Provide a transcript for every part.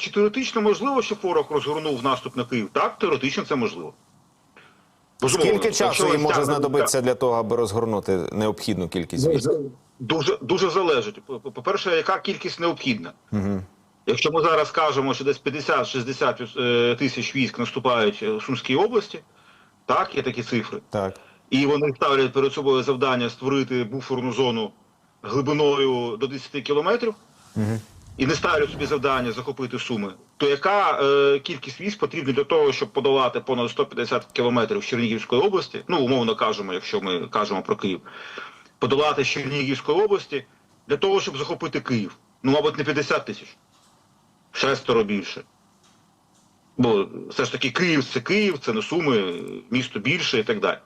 чи теоретично можливо, що ворог розгорнув наступ на Київ? Так, теоретично це можливо. Безумовно. Скільки часу їм може знадобитися для того, аби розгорнути необхідну кількість військ? Дуже дуже залежить. По- по- По-перше, яка кількість необхідна? Якщо ми зараз кажемо, що десь 50-60 е, тисяч військ наступають в Сумській області, так, є такі цифри. Так. І вони ставлять перед собою завдання створити буферну зону глибиною до 10 кілометрів, і не ставлять собі завдання захопити Суми, то яка е, кількість військ потрібна для того, щоб подолати понад 150 кілометрів Чернігівської області, ну, умовно кажемо, якщо ми кажемо про Київ, подолати Чернігівської області для того, щоб захопити Київ? Ну, мабуть, не 50 тисяч, шестеро більше. Бо все ж таки Київ це Київ, це не Суми, місто більше і так далі.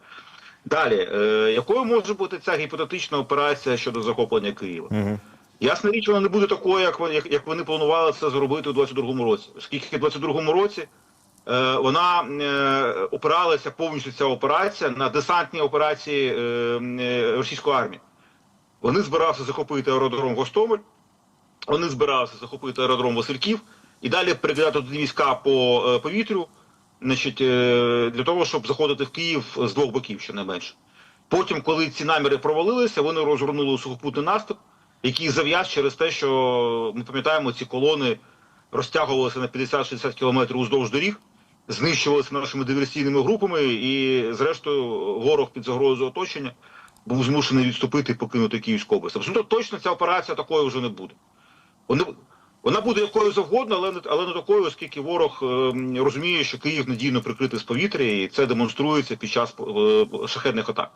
Далі, е, якою може бути ця гіпотетична операція щодо захоплення Києва? Ясна річ, вона не буде такою, як, як, як вони планували це зробити у 22-му році. Оскільки в 22-му році е, вона е, опиралася повністю ця операція на десантні операції е, е, російської армії. Вони збиралися захопити аеродром Гостомель, вони збиралися захопити аеродром Васильків і далі перекидати туди війська по е, повітрю, значить, е, для того, щоб заходити в Київ з двох боків, щонайменше. Потім, коли ці наміри провалилися, вони розгорнули сухопутний наступ, який зав'яз через те, що ми пам'ятаємо, ці колони розтягувалися на 50-60 кілометрів уздовж доріг, знищувалися нашими диверсійними групами, і, зрештою, ворог під загрозою оточення був змушений відступити і покинути Київську область. Абсолютно точно ця операція такою вже не буде. Вони, вона буде якою завгодно, але не, але не такою, оскільки ворог е, розуміє, що Київ надійно прикритий з повітря, і це демонструється під час е, шахетних атак.